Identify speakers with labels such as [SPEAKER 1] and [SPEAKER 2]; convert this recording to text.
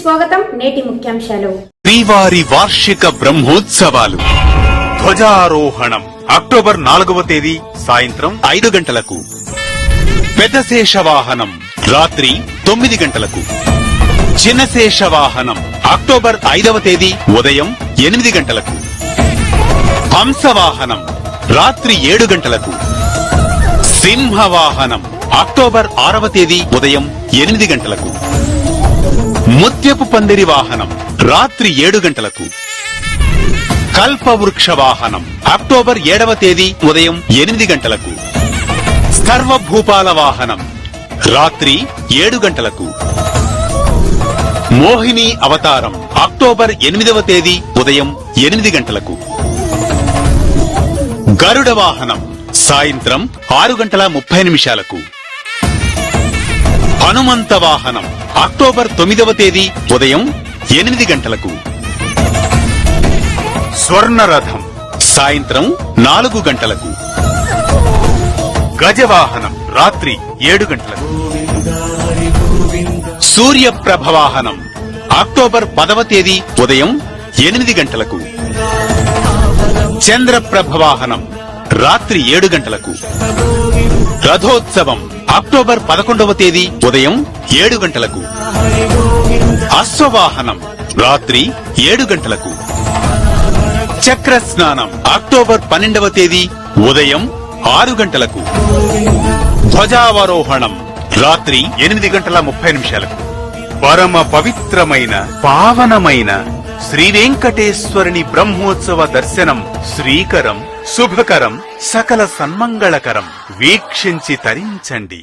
[SPEAKER 1] స్వాగతం నేటి ముఖ్యాంశాలు.
[SPEAKER 2] శ్రీవారి వార్షిక బ్రహ్మోత్సవాలు. ధ్వజారోహణం. అక్టోబర్ నాలుగవ తేదీ సాయంత్రం ఐదు గంటలకు. పెద్దశేష వాహనం. రాత్రి తొమ్మిది గంటలకు. చిన్నశేష వాహనం. అక్టోబర్ ఐదవ తేదీ ఉదయం ఎనిమిది గంటలకు. హంసవాహనం రాత్రి ఏడు గంటలకు. సింహవాహనం అక్టోబర్ ఆరవ తేదీ ఉదయం ఎనిమిది గంటలకు. ముత్యపు పందిరి వాహనం రాత్రి ఏడు గంటలకు. కల్పవృక్ష వాహనం అక్టోబర్ ఏడవ తేదీ ఉదయం ఎనిమిది గంటలకు. సర్వభూపాల వాహనం రాత్రి ఏడు గంటలకు. మోహిని అవతారం అక్టోబర్ ఎనిమిదవ తేదీ ఉదయం ఎనిమిది గంటలకు. గరుడ వాహనం సాయంత్రం ఆరు గంటల ముప్పై నిమిషాలకు. హనుమంత వాహనం. అక్టోబర్ తొమ్మిదవ తేదీ ఉదయం ఎనిమిది గంటలకు. స్వర్ణరథం. సాయంత్రం నాలుగు గంటలకు. గజవాహనం రాత్రి ఏడు గంటలకు. సూర్యప్రభ వాహనం అక్టోబర్ పదవ తేదీ ఉదయం ఎనిమిది గంటలకు. చంద్రప్రభ వాహనం రాత్రి ఏడు గంటలకు. రథోత్సవం అక్టోబర్ పదకొండవ తేదీ ఉదయం ఏడు గంటలకు. అశ్వవాహనం రాత్రి ఏడు గంటలకు. చక్ర స్నానం అక్టోబర్ పన్నెండవ తేదీ ఉదయం ఆరు గంటలకు. ధ్వజావరోహణం రాత్రి ఎనిమిది గంటల ముప్పై నిమిషాలకు. పరమ పవిత్రమైన పావనమైన శ్రీ వెంకటేశ్వరుని బ్రహ్మోత్సవ దర్శనం శ్రీకరం శుభకరం సకల సన్మంగళకరం. వీక్షించి తరించండి.